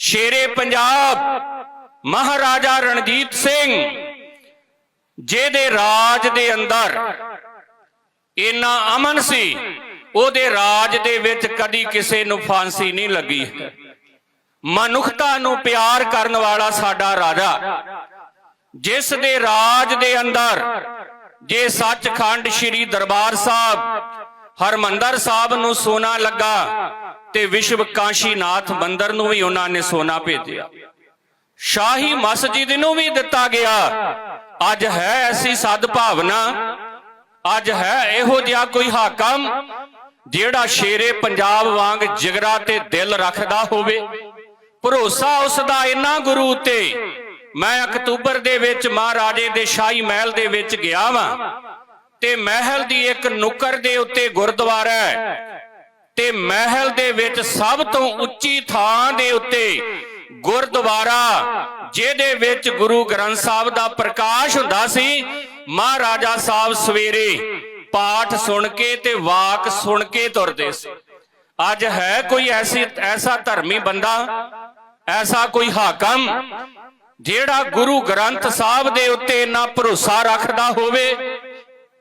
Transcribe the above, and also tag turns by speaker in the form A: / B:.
A: ਸ਼ੇਰੇ ਪੰਜਾਬ, ਮਹਾਰਾਜਾ ਰਣਜੀਤ ਸਿੰਘ, ਜਿਹਦੇ ਰਾਜ ਦੇ ਅੰਦਰ ਇੰਨਾ ਅਮਨ ਸੀ, ਉਹਦੇ ਰਾਜ ਦੇ ਵਿੱਚ ਕਦੀ ਕਿਸੇ ਨੂੰ ਫਾਂਸੀ ਨਹੀਂ ਲੱਗੀ। ਮਨੁੱਖਤਾ ਨੂੰ ਪਿਆਰ ਕਰਨ ਵਾਲਾ ਸਾਡਾ ਰਾਜਾ, ਜਿਸ ਦੇ ਰਾਜ ਦੇ ਅੰਦਰ ਜੇ ਸੱਚਖੰਡ ਸ੍ਰੀ ਦਰਬਾਰ ਸਾਹਿਬ ਹਰਮੰਦਰ ਸਾਹਿਬ ਨੂੰ ਸੋਨਾ ਲੱਗਾ ਤੇ ਵਿਸ਼ਵ ਕਾਸ਼ੀਨਾਥ ਮੰਦਰ ਨੂੰ ਵੀ ਉਹਨਾਂ ਨੇ ਸੋਨਾ ਭੇਜਿਆ। ਸ਼ਾਹੀ ਮਸਜਿਦ ਨੂੰ ਵੀ ਦਿੱਤਾ ਗਿਆ। ਅੱਜ ਹੈ ਐਸੀ ਸਦ ਭਾਵਨਾ ਅੱਜ ਹੈ ਇਹੋ ਜਿਹਾ ਕੋਈ ਹਾਕਮ ਜਿਹੜਾ ਸ਼ੇਰੇ ਪੰਜਾਬ ਵਾਂਗ ਜਿਗਰਾ ਤੇ ਦਿਲ ਰੱਖਦਾ ਹੋਵੇ। ਭਰੋਸਾ ਉਸ ਦਾ ਇੰਨਾ ਗੁਰੂ ਤੇ। ਮੈਂ ਅਕਤੂਬਰ ਦੇ ਵਿੱਚ ਮਹਾਰਾਜੇ ਦੇ ਸ਼ਾਹੀ ਮਹਿਲ ਦੇ ਵਿੱਚ ਗਿਆ ਵਾਂ ਤੇ ਮਹਿਲ ਦੀ ਇੱਕ ਨੁੱਕਰ ਦੇ ਉੱਤੇ ਗੁਰਦੁਆਰਾ ਹੈ। ਤੇ ਮਹਿਲ ਦੇ ਵਿੱਚ ਸਭ ਤੋਂ ਉੱਚੀ ਥਾਂ ਦੇ ਉੱਤੇ ਗੁਰਦੁਆਰਾ, ਜਿਹਦੇ ਵਿੱਚ ਗੁਰੂ ਗ੍ਰੰਥ ਸਾਹਿਬ ਦਾ ਪ੍ਰਕਾਸ਼ ਹੁੰਦਾ ਸੀ, ਮਹਾਰਾਜਾ ਸਾਹਿਬ ਸਵੇਰੇ ਪਾਠ ਸੁਣ ਕੇ ਤੇ ਵਾਕ ਸੁਣ ਕੇ ਤੁਰਦੇ ਸੀ। ਅੱਜ ਹੈ ਕੋਈ ਐਸੀ, ਐਸਾ ਧਰਮੀ ਬੰਦਾ, ਐਸਾ ਕੋਈ ਹਾਕਮ, ਜਿਹੜਾ ਗੁਰੂ ਗ੍ਰੰਥ ਸਾਹਿਬ ਦੇ ਉੱਤੇ ਇੰਨਾ ਭਰੋਸਾ ਰੱਖਦਾ ਹੋਵੇ